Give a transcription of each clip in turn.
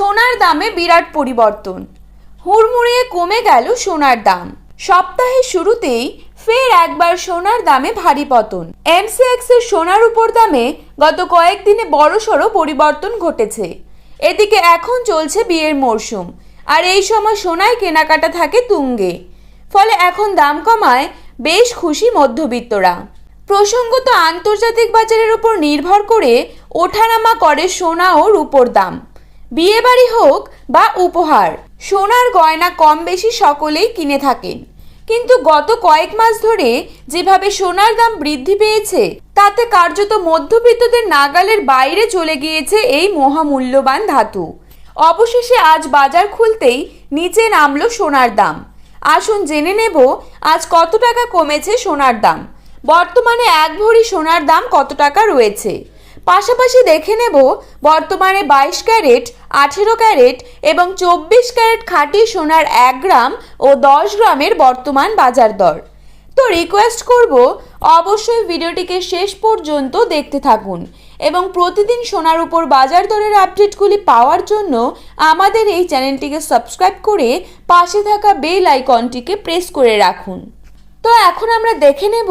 সোনার দামে বিরাট পরিবর্তন। হুড়মুড়িয়ে কমে গেল সোনার দাম। সপ্তাহের শুরুতেই ফের একবার সোনার দামে ভারী পতন। এমসিএক্স এর সোনার উপর দামে গত কয়েকদিনে বড়সড় পরিবর্তন ঘটেছে। এদিকে এখন চলছে বিয়ের মরশুম আর এই সময় সোনায় কেনাকাটা থাকে তুঙ্গে। ফলে এখন দাম কমায় বেশ খুশি মধ্যবিত্তরা। প্রসঙ্গত আন্তর্জাতিক বাজারের উপর নির্ভর করে ওঠানামা করে সোনা ও রূপোর দাম। বিয়েবাড়ি হোক বা উপহার, সোনার গয়না কম বেশি সকলেই কিনে থাকেন। কিন্তু গত কয়েক মাস ধরে যেভাবে সোনার দাম বৃদ্ধি পেয়েছে, তাতে কার্যত মধ্যবিত্তদের নাগালের বাইরে চলে গিয়েছে এই মহামূল্যবান ধাতু। অবশেষে আজ বাজার খুলতেই নিচে নামলো সোনার দাম। আসুন জেনে নেব আজ কত টাকা কমেছে সোনার দাম। বর্তমানে এক ভরি সোনার দাম কত টাকা রয়েছে? পাশাপাশি দেখে নেব বর্তমানে বাইশ ক্যারেট আঠেরো ক্যারেট এবং চব্বিশ ক্যারেট খাঁটি সোনার এক গ্রাম ও দশ গ্রামের বর্তমান বাজার দর। তো রিকোয়েস্ট করব, অবশ্যই ভিডিওটিকে শেষ পর্যন্ত দেখতে থাকুন এবং প্রতিদিন সোনার উপর বাজার দরের আপডেটগুলি পাওয়ার জন্য আমাদের এই চ্যানেলটিকে সাবস্ক্রাইব করে পাশে থাকা বেল আইকনটিকে প্রেস করে রাখুন। তো এখন আমরা দেখে নেব,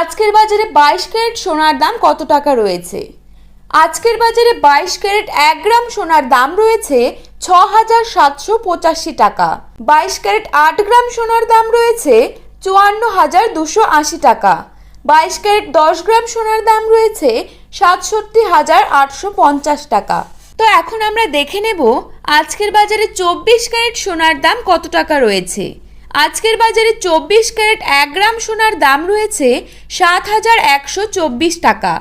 আজকের বাজারে বাইশ ক্যারেট সোনার দাম কত টাকা রয়েছে। আজকের বাজারে বাইশ ক্যারেট এক গ্রাম সোনার দাম রয়েছে ছ হাজার সাতশো পঁচাশি টাকা। বাইশ ক্যারেট আট গ্রাম সোনার দাম রয়েছে চুয়ান্ন হাজার দুশো আশি টাকা। বাইশ ক্যারেট দশ গ্রাম সোনার দাম রয়েছে সাতষট্টি হাজার আটশো পঞ্চাশ টাকা। তো এখন আমরা দেখে নেব আজকের বাজারে চব্বিশ ক্যারেট সোনার দাম কত টাকা রয়েছে। আজকের বাজারে চব্বিশ ক্যারেট এক গ্রাম সোনার দাম রয়েছে সাত হাজার একশো চব্বিশ টাকা।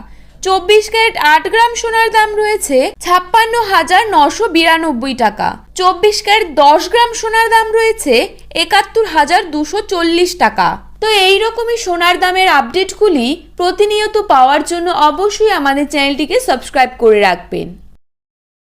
চব্বিশ ক্যারেট আট গ্রাম সোনার দাম রয়েছে ছাপ্পান্ন হাজার নশো বিরানব্বই টাকা। চব্বিশ ক্যারেট দশ গ্রাম সোনার দাম রয়েছে একাত্তর হাজার দুশো চল্লিশ টাকা। তো এই রকমই সোনার দামের আপডেটগুলি প্রতিনিয়ত পাওয়ার জন্য অবশ্যই আমাদের চ্যানেলটিকে সাবস্ক্রাইব করে রাখবেন।